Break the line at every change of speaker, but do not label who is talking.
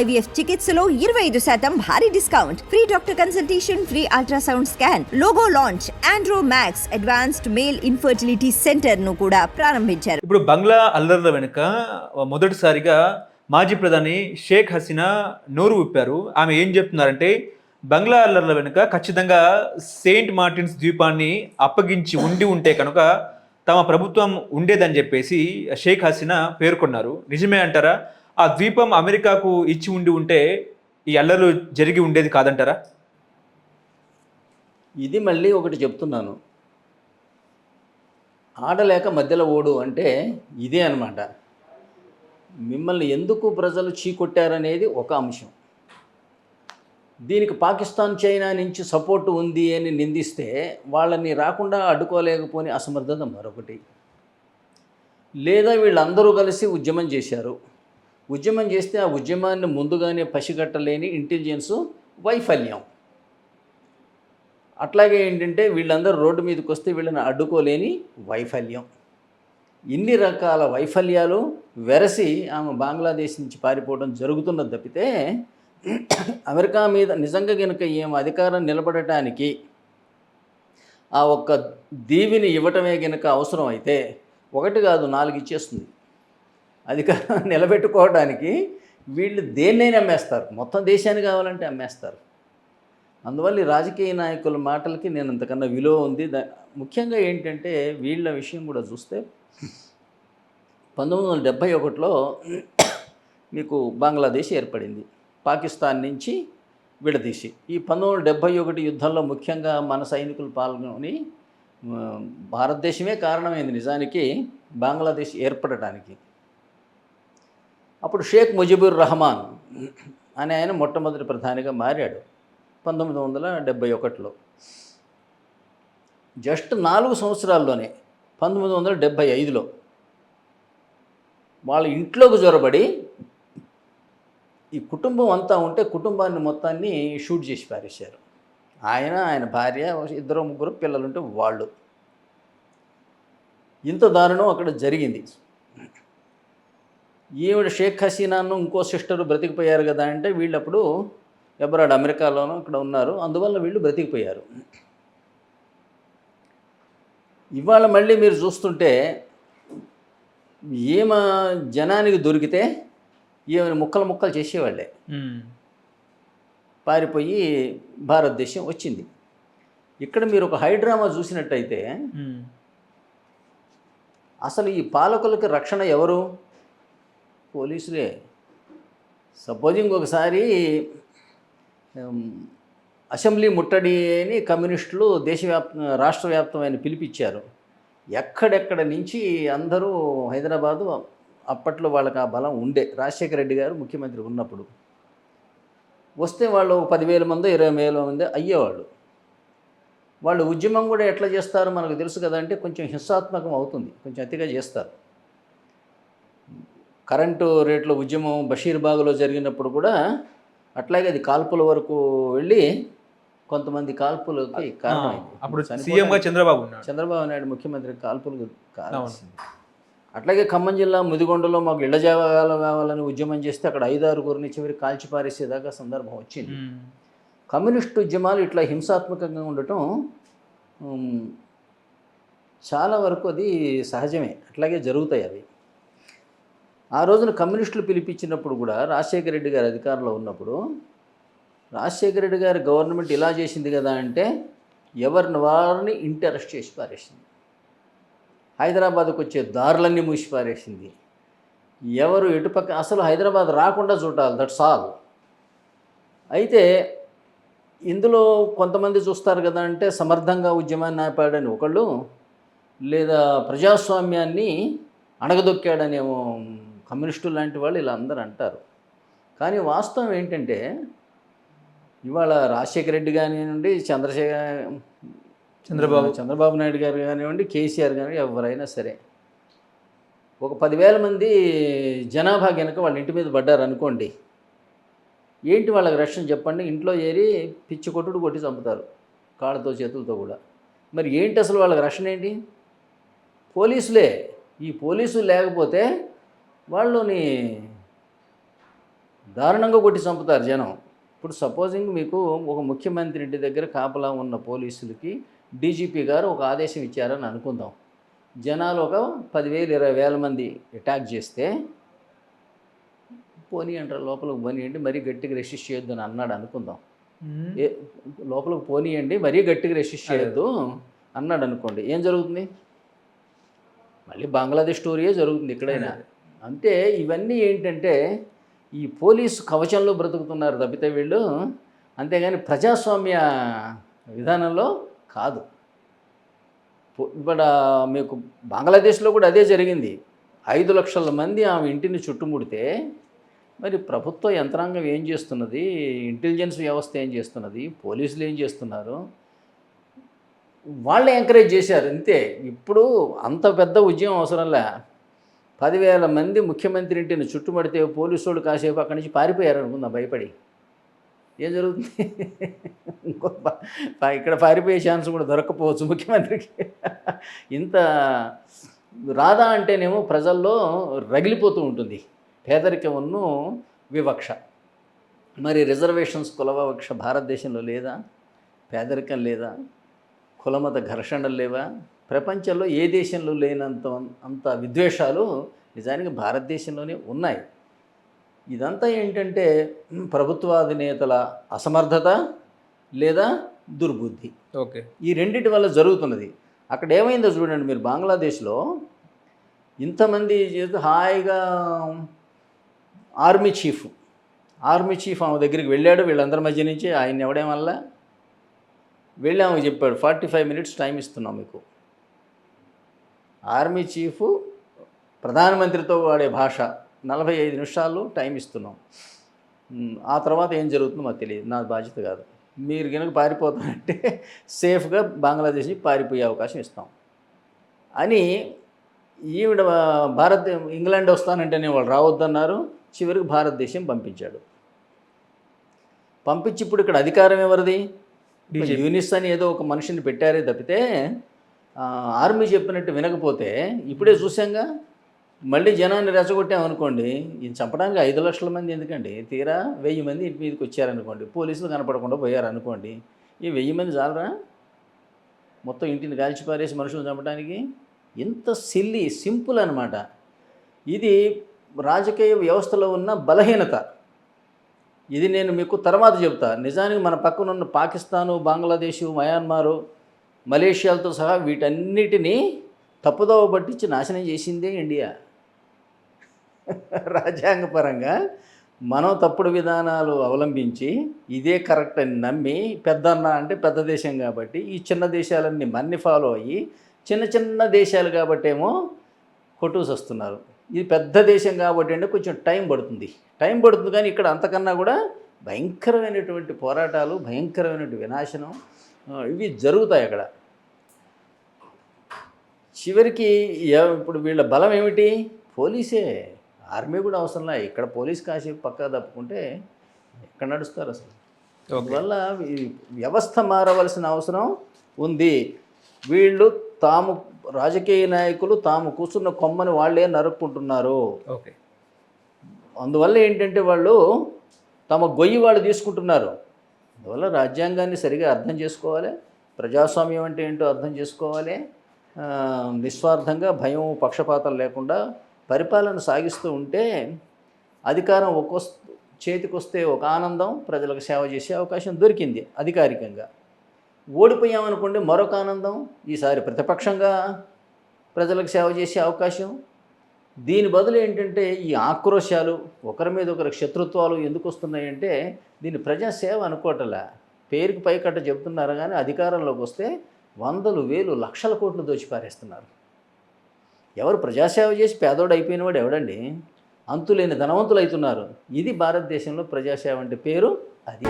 IVF చికిత్సలో ఇరవై ఐదు శాతం భారీ discount. Free doctor consultation free ultrasound scan logo launch Andro Max advanced male infertility సెంటర్ను కూడా ప్రారంభించారు.
ఇప్పుడు బంగ్లా అల్లర్ల వెనుక మొదటిసారిగా మాజీ ప్రధాని షేక్ హసీనా నోరు విప్పారు. ఆమె ఏం చెప్తున్నారంటే బంగ్లా అల్లర్ల వెనుక ఖచ్చితంగా సెయింట్ మార్టిన్స్ ద్వీపాన్ని అప్పగించి ఉండి ఉంటే కనుక తమ ప్రభుత్వం ఉండేదని చెప్పేసి షేక్ హసీనా పేర్కొన్నారు. నిజమే అంటారా? ఆ ద్వీపం అమెరికాకు ఇచ్చి ఉండి ఉంటే ఈ అల్లర్లు జరిగి ఉండేది కాదంటారా?
ఇది మళ్ళీ ఒకటి చెప్తున్నాను. ఆడలేక మధ్యలో ఓడు అంటే ఇదే అన్నమాట. మిమ్మల్ని ఎందుకు ప్రజలు చీకొట్టారనేది ఒక అంశం. దీనికి పాకిస్తాన్ చైనా నుంచి సపోర్ట్ ఉంది అని నిందిస్తే వాళ్ళని రాకుండా అడ్డుకోలేకపోని అసమర్థత మరొకటి. లేదా వీళ్ళందరూ కలిసి ఉద్యమం చేశారు. ఉద్యమం చేస్తే ఆ ఉద్యమాన్ని ముందుగానే పసిగట్టలేని ఇంటెలిజెన్స్ వైఫల్యం. అట్లాగే ఏంటంటే వీళ్ళందరూ రోడ్డు మీదకి వస్తే వీళ్ళని అడ్డుకోలేని వైఫల్యం. ఇన్ని రకాల వైఫల్యాలు వెరసి ఆమె బంగ్లాదేశ్ నుంచి పారిపోవడం జరుగుతున్నది తప్పితే అమెరికా మీద నిజంగా కనుక ఏమి అధికారం నిలబడటానికి ఆ ఒక్క దీవిని ఇవ్వటమే కనుక అవసరం అయితే ఒకటి కాదు నాలుగు ఇచ్చేస్తుంది. అధికారం నిలబెట్టుకోవడానికి వీళ్ళు దేన్నైనా అమ్మేస్తారు. మొత్తం దేశాన్ని కావాలంటే అమ్మేస్తారు. అందువల్ల ఈ రాజకీయ నాయకుల మాటలకి నేను అంతకన్నా విలువ ఉంది. ముఖ్యంగా ఏంటంటే వీళ్ళ విషయం కూడా చూస్తే పంతొమ్మిది వందల డెబ్భై ఒకటిలో మీకు బంగ్లాదేశ్ ఏర్పడింది. పాకిస్తాన్ నుంచి విడదీసి. ఈ పంతొమ్మిది వందల డెబ్భై ఒకటి యుద్ధంలో ముఖ్యంగా మన సైనికులు పాల్గొని భారతదేశమే కారణమైంది నిజానికి బంగ్లాదేశ్ ఏర్పడటానికి. అప్పుడు షేక్ ముజిబుర్ రహమాన్ అనే ఆయన మొట్టమొదటి ప్రధానిగా మారాడు పంతొమ్మిది వందల డెబ్భై ఒకటిలో. జస్ట్ నాలుగు సంవత్సరాల్లోనే పంతొమ్మిది వందల డెబ్భై ఐదులో వాళ్ళ ఇంట్లోకి జొరబడి ఈ కుటుంబం అంతా ఉంటే కుటుంబాన్ని మొత్తాన్ని షూట్ చేసి పారేశారు. ఆయన ఆయన భార్య ఇద్దరు ముగ్గురు పిల్లలుంటే వాళ్ళు. ఇంత దారుణం అక్కడ జరిగింది. ఈవిడ షేక్ హసీనాను ఇంకో సిస్టర్ బ్రతికిపోయారు కదా అంటే వీళ్ళప్పుడు ఎబ్రాడ్ అమెరికాలోనూ ఇక్కడ ఉన్నారు. అందువల్ల వీళ్ళు బ్రతికిపోయారు. ఇవాళ మళ్ళీ మీరు చూస్తుంటే ఈమ జనానికి దొరికితే ఈమెను ముక్కలు ముక్కలు చేసేవాళ్ళే. పారిపోయి భారతదేశం వచ్చింది. ఇక్కడ మీరు ఒక హైడ్రామా చూసినట్టయితే అసలు ఈ పాలకులకి రక్షణ ఎవరు? పోలీసులే. సపోజింగ్ ఒకసారి అసెంబ్లీ ముట్టడి అని కమ్యూనిస్టులు దేశవ్యాప్త రాష్ట్ర వ్యాప్తమైన పిలిపిచ్చారు. ఎక్కడెక్కడ నుంచి అందరూ హైదరాబాదు అప్పట్లో వాళ్ళకి ఆ బలం ఉండే. రాజశేఖర రెడ్డి గారు ముఖ్యమంత్రి ఉన్నప్పుడు. వస్తే వాళ్ళు పదివేల మంది ఇరవై వేల మంది అయ్యేవాళ్ళు. వాళ్ళు ఉద్యమం కూడా ఎట్లా చేస్తారో మనకు తెలుసు కదా అంటే కొంచెం హింసాత్మకం అవుతుంది. కొంచెం అతిగా చేస్తారు. కరెంటు రేట్ల ఉద్యమం బషీర్బాగ్లో జరిగినప్పుడు కూడా అట్లాగే అది కాల్పుల వరకు వెళ్ళి కొంతమంది కాల్పులకి కారణమైంది.
అప్పుడు చంద్రబాబు
చంద్రబాబు నాయుడు ముఖ్యమంత్రి కాల్పులు కావాల్సింది అట్లాగే ఖమ్మం జిల్లా ముదిగొండలో మాకు ఇళ్ళ జాగాలు కావాలని ఉద్యమం చేస్తే అక్కడ ఐదు ఆరుగురిని చివరి కాల్చి పారేసేదాకా సందర్భం వచ్చింది. కమ్యూనిస్టు ఉద్యమాలు ఇట్లా హింసాత్మకంగా ఉండటం చాలా వరకు అది సహజమే. అట్లాగే జరుగుతాయి అవి. ఆ రోజున కమ్యూనిస్టులు పిలిపించినప్పుడు కూడా రాజశేఖర రెడ్డి గారు అధికారంలో ఉన్నప్పుడు రాజశేఖర రెడ్డి గారి గవర్నమెంట్ ఇలా చేసింది కదా అంటే ఎవరిని వారిని ఇంటి అరెస్ట్ చేసి పారేసింది. హైదరాబాద్కు వచ్చే దారులన్నీ మూసి పారేసింది. ఎవరు ఎటుపక్క అసలు హైదరాబాద్ రాకుండా చూడాలి దట్స్ ఆల్ అయితే ఇందులో కొంతమంది చూస్తారు కదా అంటే సమర్థంగా ఉద్యమాన్ని ఆపాడని ఒకళ్ళు లేదా ప్రజాస్వామ్యాన్ని అణగదొక్కాడనేమో కమ్యూనిస్టులు లాంటి వాళ్ళు ఇలా అందరూ అంటారు. కానీ వాస్తవం ఏంటంటే ఇవాళ రాజశేఖర రెడ్డి కానివ్వండి చంద్రశేఖర్
చంద్రబాబు.
చంద్రబాబు నాయుడు గారు కానివ్వండి కేసీఆర్ కానీ ఎవరైనా సరే ఒక పదివేల మంది జనాభా కనుక వాళ్ళ ఇంటి మీద పడ్డారు అనుకోండి ఏంటి వాళ్ళకి రక్షణ చెప్పండి? ఇంట్లో ఏరి పిచ్చి కొట్టుడు కొట్టి చంపుతారు కాళ్ళతో చేతులతో కూడా. మరి ఏంటి అసలు వాళ్ళకి రక్షణ ఏంటి? పోలీసులే. ఈ పోలీసులు లేకపోతే వాళ్ళని దారుణంగా కొట్టి చంపుతారు జనం. ఇప్పుడు సపోజింగ్ మీకు ఒక ముఖ్యమంత్రి ఇంటి దగ్గర కాపలా ఉన్న పోలీసులకి డీజీపీ గారు ఒక ఆదేశం ఇచ్చారని అనుకుందాం. జనాలు ఒక పదివేలు ఇరవై వేల మంది అటాక్ చేస్తే పోనీ అంటారు లోపలికి పోనీయండి మరీ గట్టిగా రెసిస్ట్ చేయొద్దు అని అన్నాడు అనుకుందాం. ఏ లోపలికి పోనీయండి మరీ గట్టిగా రెసిస్ట్ చేయొద్దు అన్నాడు అనుకోండి. ఏం జరుగుతుంది? మళ్ళీ బంగ్లాదేశ్ స్టోరీయే జరుగుతుంది ఎక్కడైనా అంటే ఇవన్నీ ఏంటంటే ఈ పోలీసు కవచంలో బ్రతుకుతున్నారు తప్పితే వీళ్ళు. అంతేగాని ప్రజాస్వామ్య విధానంలో కాదు. ఇప్పుడు మీకు బంగ్లాదేశ్లో కూడా అదే జరిగింది. ఐదు లక్షల మంది ఆమె ఇంటిని చుట్టుముడితే మరి ప్రభుత్వ యంత్రాంగం ఏం చేస్తున్నది? ఇంటెలిజెన్స్ వ్యవస్థ ఏం చేస్తున్నది? పోలీసులు ఏం చేస్తున్నారు? వాళ్ళే ఎంకరేజ్ చేశారు. అంతే. ఇప్పుడు అంత పెద్ద ఉద్యమం అవసరంలే పదివేల మంది ముఖ్యమంత్రి ఇంటిని చుట్టుమడితే పోలీసు వాళ్ళు కాసేపు అక్కడి నుంచి పారిపోయారు అనుకుందాం భయపడి. ఏం జరుగుతుంది? ఇంకో ఇక్కడ పారిపోయే ఛాన్స్ కూడా దొరకపోవచ్చు ముఖ్యమంత్రికి. ఇంత రాధా అంటేనేమో ప్రజల్లో రగిలిపోతూ ఉంటుంది. పేదరికమును వివక్ష. మరి రిజర్వేషన్స్ కుల వివక్ష భారతదేశంలో లేదా? పేదరికం లేదా? కులమత ఘర్షణలు లేవా? ప్రపంచంలో ఏ దేశంలో లేనంత అంత విద్వేషాలు నిజానికి భారతదేశంలోనే ఉన్నాయి. ఇదంతా ఏంటంటే ప్రభుత్వాధినేతల అసమర్థత లేదా దుర్బుద్ధి.
ఓకే.
ఈ రెండిటి వల్ల జరుగుతున్నది. అక్కడ ఏమైందో చూడండి మీరు బంగ్లాదేశ్లో. ఇంతమంది చేస్తే హాయిగా ఆర్మీ చీఫ్ ఆర్మీ చీఫ్ ఆమె దగ్గరికి వెళ్ళాడు. వీళ్ళందరి మధ్య నుంచి ఆయన ఎవడేం వల్ల వెళ్ళి చెప్పాడు ఫార్టీ ఫైవ్ మినిట్స్ టైం ఇస్తున్నాం మీకు. ఆర్మీ చీఫ్ ప్రధానమంత్రితో వాడే భాష నలభై ఐదు నిమిషాలు టైం ఇస్తున్నాం. ఆ తర్వాత ఏం జరుగుతుందో మాకు తెలియదు. నా బాధ్యత కాదు. మీరు కనుక పారిపోతారంటే సేఫ్గా బంగ్లాదేశ్ నుంచి పారిపోయే అవకాశం ఇస్తాం. అని ఈవిడ భారత్ ఇంగ్లాండ్ వస్తానంటేనే వాళ్ళు రావద్దన్నారు. చివరికి భారతదేశం పంపించాడు. పంపించి ఇప్పుడు ఇక్కడ అధికారం ఎవరిది? యూనిస్ అని ఏదో ఒక మనిషిని పెట్టారే తప్పితే ఆర్మీ చెప్పినట్టు వినకపోతే ఇప్పుడే చూసాంగా మళ్ళీ జనాన్ని రెచ్చగొట్టామనుకోండి ఈయన చంపడానికి ఐదు లక్షల మంది ఎందుకండి? తీరా వెయ్యి మంది ఇంటి మీదకి వచ్చారనుకోండి పోలీసులు కనపడకుండా పోయారనుకోండి ఈ వెయ్యి మంది చాలరా? మొత్తం ఇంటిని కాల్చిపారేసి మనుషులను చంపడానికి ఎంత సిల్లి సింపుల్ అనమాట ఇది రాజకీయ వ్యవస్థలో ఉన్న బలహీనత. ఇది నేను మీకు తర్వాత చెప్తా. నిజానికి మన పక్కన ఉన్న పాకిస్తాను బంగ్లాదేశు మయాన్మారు మలేషియాలతో సహా వీటన్నిటినీ తప్పుదోవ పట్టించి నాశనం చేసిందే ఇండియా. రాజ్యాంగపరంగా మనం తప్పుడు విధానాలు అవలంబించి ఇదే కరెక్ట్ అని నమ్మి పెద్దన్న అంటే పెద్ద దేశం కాబట్టి ఈ చిన్న దేశాలన్నీ మన్ని ఫాలో అయ్యి చిన్న చిన్న దేశాలు కాబట్టి ఏమో కొట్టుకు వస్తున్నారు. ఇది పెద్ద దేశం కాబట్టి అంటే కొంచెం టైం పడుతుంది. టైం పడుతుంది కానీ ఇక్కడ అంతకన్నా కూడా భయంకరమైనటువంటి పోరాటాలు భయంకరమైనటువంటి వినాశనం ఇవి జరుగుతాయి అక్కడ. చివరికి ఇప్పుడు వీళ్ళ బలం ఏమిటి? పోలీసే. ఆర్మీ కూడా అవసరంలే ఇక్కడ పోలీస్ కాసేపు పక్కా తప్పుకుంటే ఎక్కడ నడుస్తారు అసలు? అందువల్ల వ్యవస్థ మారవలసిన అవసరం ఉంది. వీళ్ళు తాము రాజకీయ నాయకులు తాము కూర్చున్న కొమ్మని వాళ్ళే నరుక్కుంటున్నారు.
ఓకే.
అందువల్ల ఏంటంటే వాళ్ళు తమ గొయ్యి వాళ్ళు తీసుకుంటున్నారు. అందువల్ల రాజ్యాంగాన్ని సరిగా అర్థం చేసుకోవాలి. ప్రజాస్వామ్యం అంటే ఏంటో అర్థం చేసుకోవాలి. నిస్వార్థంగా భయం పక్షపాతం లేకుండా పరిపాలన సాగిస్తూ ఉంటే అధికారం ఒక్కో చేతికొస్తే ఒక ఆనందం ప్రజలకు సేవ చేసే అవకాశం దొరికింది అధికారికంగా. ఓడిపోయామనుకోండి మరొక ఆనందం ఈసారి ప్రతిపక్షంగా ప్రజలకు సేవ చేసే అవకాశం దీని బదులు ఏంటంటే ఈ ఆక్రోశాలు ఒకరి మీద ఒకరి శత్రుత్వాలు ఎందుకు వస్తున్నాయంటే దీన్ని ప్రజాసేవ అనుకోవటంలా పేరుకి పైకట్ట చెబుతున్నారు కానీ అధికారంలోకి వస్తే వందలు వేలు లక్షల కోట్లు దోచిపారేస్తున్నారు. ఎవరు ప్రజాసేవ చేసి పేదోడు అయిపోయినవాడు ఎవడండి? అంతులేని ధనవంతులు అవుతున్నారు ఇది భారతదేశంలో ప్రజాసేవ అంటే పేరు అది.